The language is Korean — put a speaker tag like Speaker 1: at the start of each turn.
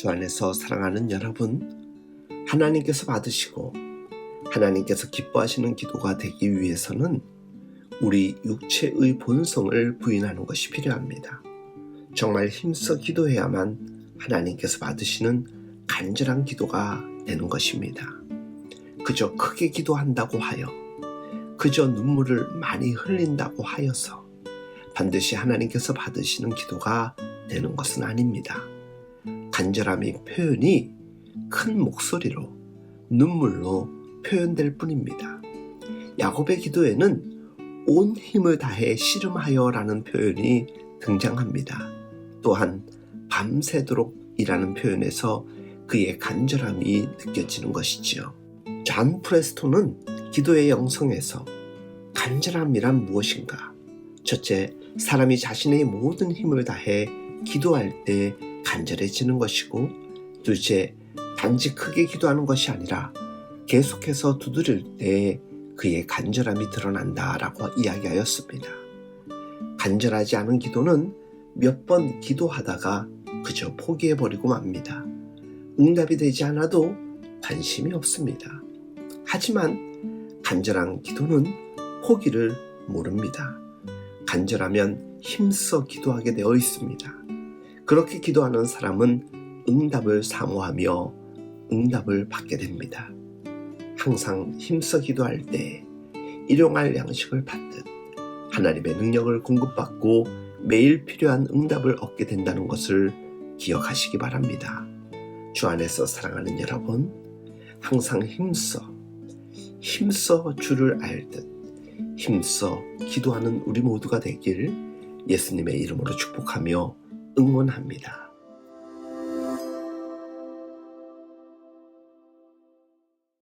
Speaker 1: 주 안에서 사랑하는 여러분, 하나님께서 받으시고 하나님께서 기뻐하시는 기도가 되기 위해서는 우리 육체의 본성을 부인하는 것이 필요합니다. 정말 힘써 기도해야만 하나님께서 받으시는 간절한 기도가 되는 것입니다. 그저 크게 기도한다고 하여, 그저 눈물을 많이 흘린다고 하여서 반드시 하나님께서 받으시는 기도가 되는 것은 아닙니다. 간절함의 표현이 큰 목소리로 눈물로 표현될 뿐입니다. 야곱의 기도에는 온 힘을 다해 씨름하여 라는 표현이 등장합니다. 또한 밤새도록 이라는 표현에서 그의 간절함이 느껴지는 것이지요. 잔 프레스토는 기도의 영성에서 간절함이란 무엇인가? 첫째, 사람이 자신의 모든 힘을 다해 기도할 때 간절해지는 것이고, 둘째, 단지 크게 기도하는 것이 아니라 계속해서 두드릴 때 그의 간절함이 드러난다라고 이야기하였습니다. 간절하지 않은 기도는 몇 번 기도하다가 그저 포기해버리고 맙니다. 응답이 되지 않아도 관심이 없습니다. 하지만 간절한 기도는 포기를 모릅니다. 간절하면 힘써 기도하게 되어 있습니다. 그렇게 기도하는 사람은 응답을 사모하며 응답을 받게 됩니다. 항상 힘써 기도할 때 일용할 양식을 받듯 하나님의 능력을 공급받고 매일 필요한 응답을 얻게 된다는 것을 기억하시기 바랍니다. 주 안에서 사랑하는 여러분, 항상 힘써, 힘써 주를 알듯 힘써 기도하는 우리 모두가 되길 예수님의 이름으로 축복하며 응원합니다.